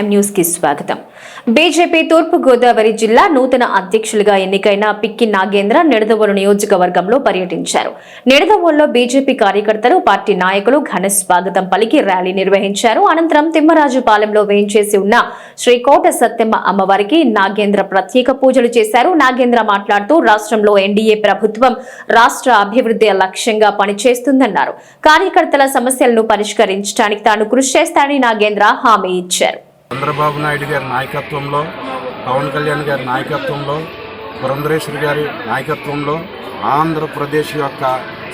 ఎం న్యూస్కి స్వాగతం. బీజేపీ తూర్పు గోదావరి జిల్లా నూతన అధ్యక్షులుగా ఎన్నికైన పిక్కి నాగేంద్ర నిడదవోలు నియోజకవర్గంలో పర్యటించారు. నిడదవోలులో బీజేపీ కార్యకర్తలు పార్టీ నాయకులు ఘన స్వాగతం పలికి ర్యాలీ నిర్వహించారు. అనంతరం తిమ్మరాజుపాలెంలో వేయించేసి ఉన్న శ్రీ కోట సత్యమ్మ అమ్మవారికి నాగేంద్ర ప్రత్యేక పూజలు చేశారు. నాగేంద్ర మాట్లాడుతూ రాష్ట్రంలో ఎన్డీఏ ప్రభుత్వం రాష్ట్ర అభివృద్ధి లక్ష్యంగా పనిచేస్తుందన్నారు. కార్యకర్తల సమస్యలను పరిష్కరించడానికి తాను కృషి చేస్తానని నాగేంద్ర హామీ ఇచ్చారు. చంద్రబాబు నాయుడు గారి నాయకత్వంలో పవన్ కళ్యాణ్ గారి నాయకత్వంలో పురంధరేశ్వరి గారి నాయకత్వంలో ఆంధ్రప్రదేశ్ యొక్క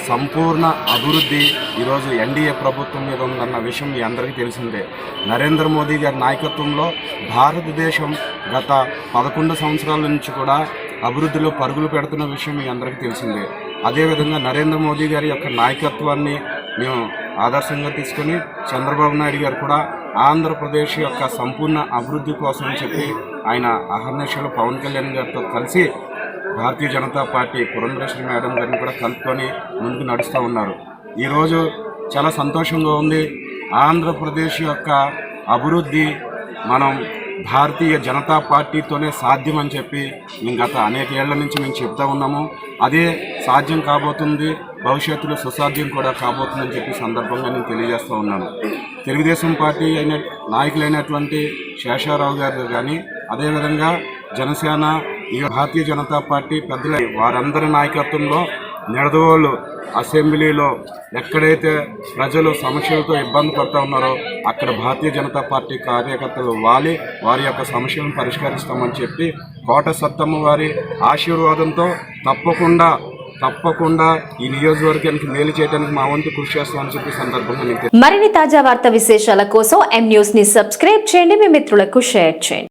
సంపూర్ణ అభివృద్ధి ఈరోజు ఎన్డీఏ ప్రభుత్వం మీద ఉందన్న విషయం మీ అందరికీ తెలిసిందే. నరేంద్ర మోదీ గారి నాయకత్వంలో భారతదేశం గత పదకొండు సంవత్సరాల నుంచి కూడా అభివృద్ధిలో పరుగులు పెడుతున్న విషయం మీ అందరికీ తెలిసిందే. అదేవిధంగా నరేంద్ర మోదీ గారి యొక్క నాయకత్వాన్ని మేము ఆదర్శంగా తీసుకొని చంద్రబాబు నాయుడు గారు కూడా ఆంధ్రప్రదేశ్ యొక్క సంపూర్ణ అభివృద్ధి కోసం చెప్పి ఆయన అహర్నిశలు పవన్ కళ్యాణ్ గారితో కలిసి భారతీయ జనతా పార్టీ పురంధరేశ్వరి మేడం గారిని కూడా కలుపుకొని ముందుకు నడుస్తూ ఉన్నారు. ఈరోజు చాలా సంతోషంగా ఉంది. ఆంధ్రప్రదేశ్ యొక్క అభివృద్ధి మనం భారతీయ జనతా పార్టీతోనే సాధ్యం అని చెప్పి మేము గత అనేక ఏళ్ళ నుంచి మేము చెప్తా ఉన్నాము. అదే సాధ్యం కాబోతుంది. భవిష్యత్తులో సుసాధ్యం కూడా కాబోతుందని చెప్పి సందర్భంగా నేను తెలియజేస్తూ ఉన్నాను. తెలుగుదేశం పార్టీ అయిన నాయకులైనటువంటి శేషారావు గారు కానీ అదేవిధంగా జనసేన ఈ భారతీయ జనతా పార్టీ పెద్దల వారందరి నాయకత్వంలో నిడదవోలు అసెంబ్లీలో ఎక్కడైతే ప్రజలు సమస్యలతో ఇబ్బంది పడుతూ ఉన్నారో అక్కడ భారతీయ జనతా పార్టీ కార్యకర్తలు వాలి వారి యొక్క సమస్యలను పరిష్కరిస్తామని చెప్పి కోట సత్తమ్మ వారి ఆశీర్వాదంతో తప్పకుండా తప్పకుండా ఈ నియోజకవర్గానికి మేలు చేయడానికి మా వంతు కృషి చేస్తామని చెప్పి సందర్భంగా మరిన్ని తాజా వార్తా విశేషాల కోసం ఎం న్యూస్ని సబ్స్క్రైబ్ చేయండి. మీ మిత్రులకు షేర్ చేయండి.